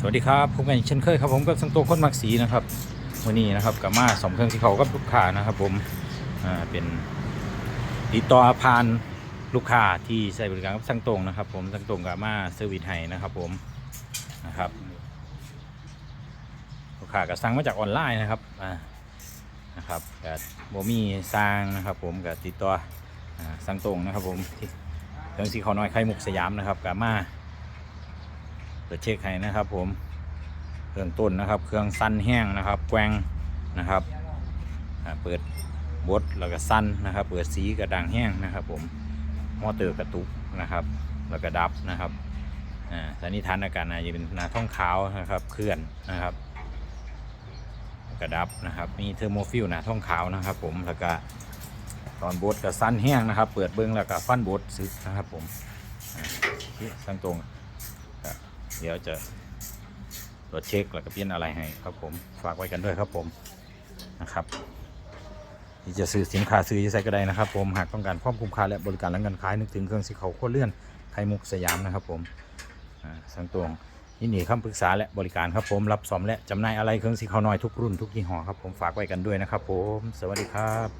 สวัสดีครับพบกันอีกเช่นเคยครับผมกับสังโตคนมักสีนะครับวันนี้นะครับกับมาสมเครื่องสีเขากับลูกค้านะครับผมอ่าเป็นติดต่อผ่านลูกค้าที่ใช้บริการกับสังตรงนะครับผมสังตรงกับมาเซอร์วิสให้นะครับผมนะครับลูกค้าก็สั่งมาจากออนไลน์นะครับอ่านะครับกับโบมี่สร้างนะครับผมกับติดต่อสังตรงนะครับผมเครื่องสีเขาน้อยไข่มุกสยามนะครับกับมา เปิดเช็คให้นะครับผมเครื่องต้นนะครับ เครื่องสั้นแห้งนะครับแกว่งนะครับเปิดบดแล้วก็สั้นนะครับ เปิดสีกระดังแห้งนะครับ ผมมอเตอร์กระตุกนะครับ แล้วก็ดับนะครับอ่าสันนิษฐานอาการอาจจะเป็นนาท้องขาวนะครับ เคลื่อนนะครับ กระดับนะครับมีเทอร์โมฟิลนาท้องขาวนะครับ ผมแล้วก็ตอนบดกับสั้นแห้งนะครับ เปิดเบิ้องแล้วก็ฟันบดซึกนะครับ ผมอ่าที่สังตรง เดี๋ยวจะตรวจเช็คแล้วก็เปลี่ยนอะไรให้ครับผมฝากไว้กันด้วยครับผมนะครับที่จะซื้อสินค้าซื้อจะใส่ก็ได้นะครับ ผมหากต้องการความคุ้มค่าและบริการหลังการขายนึกถึงเครื่องสีเขาโคตรเลื่อนไข่มุกสยามนะครับผมสังตวงยินดีคำปรึกษาและบริการครับผมรับซ่อมและจำหน่ายอะไรเครื่องสีเขาน้อยทุกรุ่นทุกยี่ห้อครับผมฝากไว้กันด้วยนะครับผมสวัสดีครับ